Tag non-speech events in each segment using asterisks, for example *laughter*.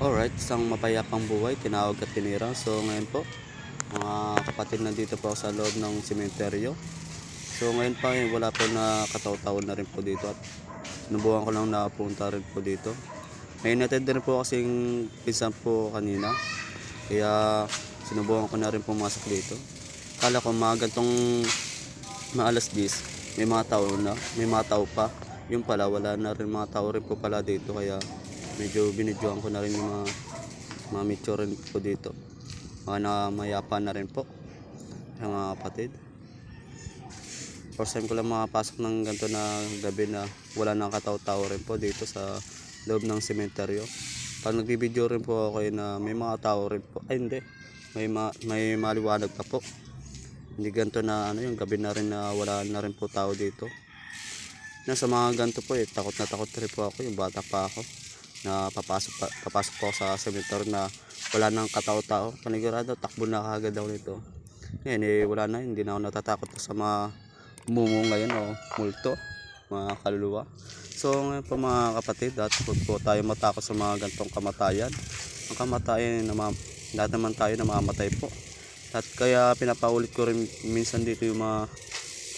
Alright, isang mapayapang buhay, tinawag at tinira. So ngayon po, mga kapatid nandito po sa loob ng sementeryo. So ngayon pa, eh, wala po na kataw-taw na rin po dito at sinubukan ko lang napunta rin po dito. May natin din po kasing pinsan po kanina. Kaya sinubukan ko na rin pumasok dito. Kala ko mga gantong mga alas 10, may mga tao na, may mga tao pa. Yung pala, wala na rin mga tao rin po pala dito. Kaya medyo binidyoan ko na rin yung mga, mga rin po dito. Mga namayapa na rin po. Yung mga kapatid. First time ko lang makapasok ng ganito na gabi na wala nang kataw-tao rin po dito sa loob ng sementeryo. Pag nagbibideo rin po ako eh, na may mga tao rin po. Ay hindi. May, ma- may maliwanag pa po. Hindi ganito na ano yung gabi na rin na wala na rin po tao dito. Nasa mga ganito po eh, takot na takot rin po ako, yung bata pa ako. Na papasok, pa, papasok po sa cemetery na wala nang katao-tao. Panigurado, takbo na kagad ako nito. Ngayon eh, wala na, hindi na ako natatakot sa mga mumu ngayon o multo, mga kaluluwa. So ngayon po mga kapatid, at po, po tayo matakot sa mga gantong kamatayan. Ang kamatayan, na lahat naman tayo namamatay po. At kaya pinapaulit ko rin minsan dito yung mga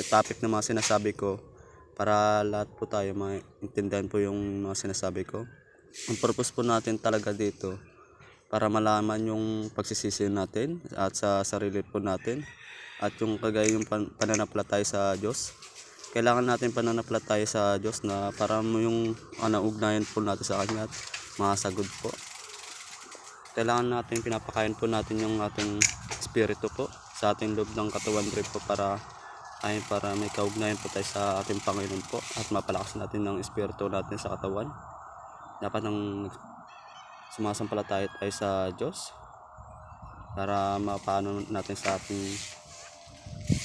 topic na mga sinasabi ko para lahat po tayo maintindihan po yung mga sinasabi ko. Ang purpose po natin talaga dito para malaman yung pagsisisi natin at sa sarili po natin at yung kagaya yung pan- pananampalataya sa Diyos. Kailangan natin pananampalataya sa Diyos na para mo yung ano, ugnayan po natin sa Kanya at makasagod po kailangan natin pinapakain po natin yung ating espiritu po sa ating loob ng katawan rin po para ay para may kaugnayan po tayo sa ating Panginoon po at mapalakas natin ng espiritu natin sa katawan. Dapat nang sumasampalataya tayo sa Diyos para mapaano natin sa ating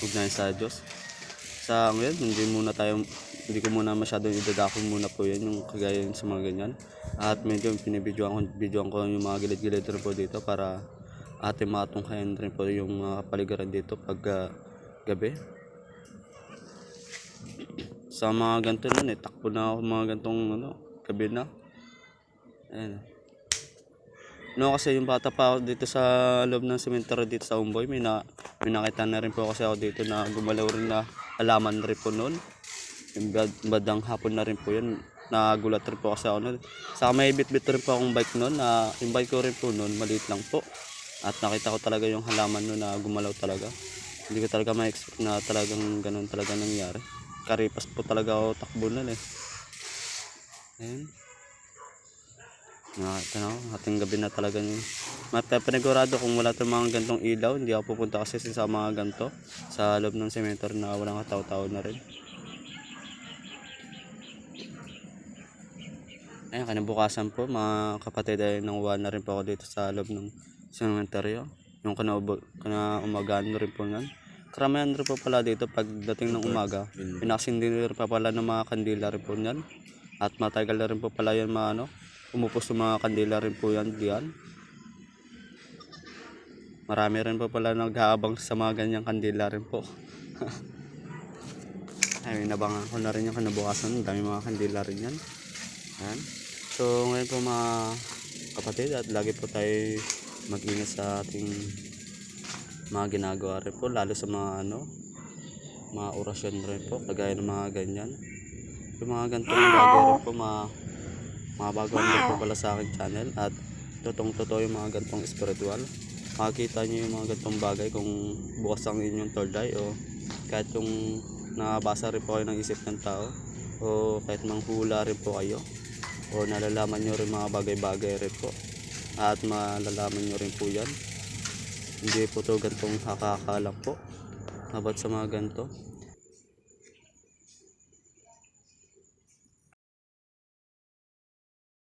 ugnayan sa Diyos. Sa ngayon, hindi muna tayo hindi ko muna masyadong idadako muna po yan yung kagaya yun sa mga ganyan. At medyo pinibidyoan ko, bidyoan ko yung mga gilid-gilid rin po dito para ating matunghayan rin po yung mga kapaligiran dito pag ah, gabi. Sa mga ganito nun eh takbo na ako mga gantong ano, gabi na Ayan. No, kasi yung bata pa ako dito sa loob ng cemetery dito sa Umboy, may, na, may nakita na rin po kasi ako dito na gumalaw rin na halaman rin po noon. Yung bad, badang hapon na rin po yun. Nagulat rin po kasi ako noon. Saka may bit-bit rin po akong bike noon na yung bike ko rin po noon, maliit lang po. At nakita ko talaga yung halaman noon na gumalaw talaga. Hindi ko talaga ma-expect na talagang ganun talaga nangyari. Karipas po talaga ako takbo noon eh. Ayan. Nga, ito na, ating gabi na talaga yun. Mapapanigurado kung wala itong mga gantong ilaw, hindi ako pupunta kasi sa mga ganto sa loob ng cemetery na walang kataw-tao na rin. Ayun, kinabukasan po, mga kapatid ay nanguha na rin po ako dito sa loob ng cemetery. Yung kanaubo, kana umagaan rin po nan. Karamihan rin po pala dito pagdating ng umaga. Pinasindi rin pa pala ng mga kandila rin po yan. At matagal na rin po pala yan mga ano, umupos yung mga kandila rin po yan diyan. Marami rin po pala naghahabang sa mga ganyang kandila rin po. *laughs* Ay, nabangan ko na rin yung kanabukasan. Ang dami mga kandila rin yan. Ayan. So, ngayon po mga kapatid at lagi po tayo mag-ingat sa ating mga ginagawa rin po. Lalo sa mga ano, mga orasyon rin po. Kagaya ng mga ganyan. Yung mga ganitong bagay rin po, mga mga bago din po pala sa aking channel at totong totoo yung mga gantong spiritual makikita nyo yung mga gantong bagay kung bukas ang inyong third eye o kahit yung nakabasa rin po kayo ng isip ng tao o kahit manghula rin po kayo o nalalaman nyo rin mga bagay-bagay rin po. At malalaman nyo rin po yan. Hindi po to gantong hakaka lang po dapat sa mga ganto